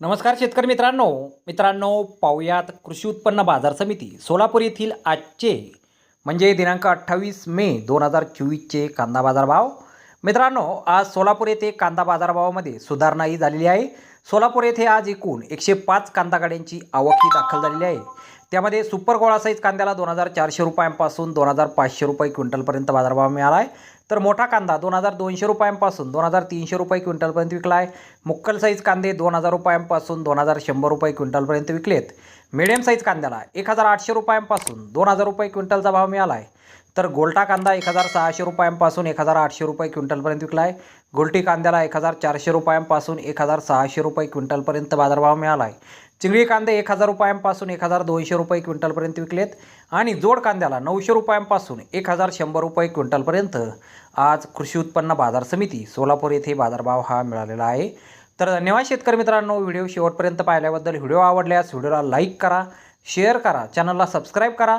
नमस्कार शेतकरी मित्रांनो. मित्रांनो पाहुयात कृषी उत्पन्न बाजार समिती सोलापूर येथील आजचे म्हणजे दिनांक अठ्ठावीस मे दोन हजार चोवीसचे कांदा बाजार भाव. मित्रांनो आज सोलापूर येथे कांदा बाजारभावामध्ये सुधारणाही झालेली आहे. सोलापूर येथे आज एकूण एकशे पाच कांदा गाड्यांची आवक ही दाखल झालेली आहे. त्यामध्ये सुपर गोळा साईज कांद्याला दोन हजार चारशे रुपयांपासून दोन हजार पाचशे रुपये क्विंटलपर्यंत बाजारभाव मिळाला आहे तर मोठा कांदा दोन हजार दोनशे रुपयांपासून दोन हजार तीनशे रुपये क्विंटलपर्यंत विकला आहे मुक्कल साईज कांदे दोन हजार रुपयांपासून दोन हजार शंभर रुपये क्विंटलपर्यंत विकलेत. मिडियम साईज कांद्याला एक हजार आठशे रुपयांपासून दोन हजार रुपये क्विंटलचा भाव मिळाला आहे तर गोल्टा कांदा एक हजार सहाशे रुपयांपासून एक हजार आठशे रुपये क्विंटलपर्यंत विकला आहे. गोल्टी कांद्याला एक हजार चारशे रुपयांपासून एक हजार सहाशे रुपये क्विंटलपर्यंत बाजारभाव मिळाला आहे. चिंगळी कांदे एक हजार रुपयांपासून एक हजार दोनशे रुपये क्विंटलपर्यंत विकलेत आणि जोड कांद्याला नऊशे रुपयांपासून एक हजार शंभर रुपये क्विंटलपर्यंत. आज कृषी उत्पन्न बाजार समिती सोलापूर येथे बाजारभाव हा मिळालेला आहे. तर धन्यवाद शेतकरी मित्रांनो व्हिडिओ शेवटपर्यंत पाहिल्याबद्दल. व्हिडिओ आवडल्यास व्हिडिओला लाईक करा शेअर करा चॅनलला सबस्क्राईब करा.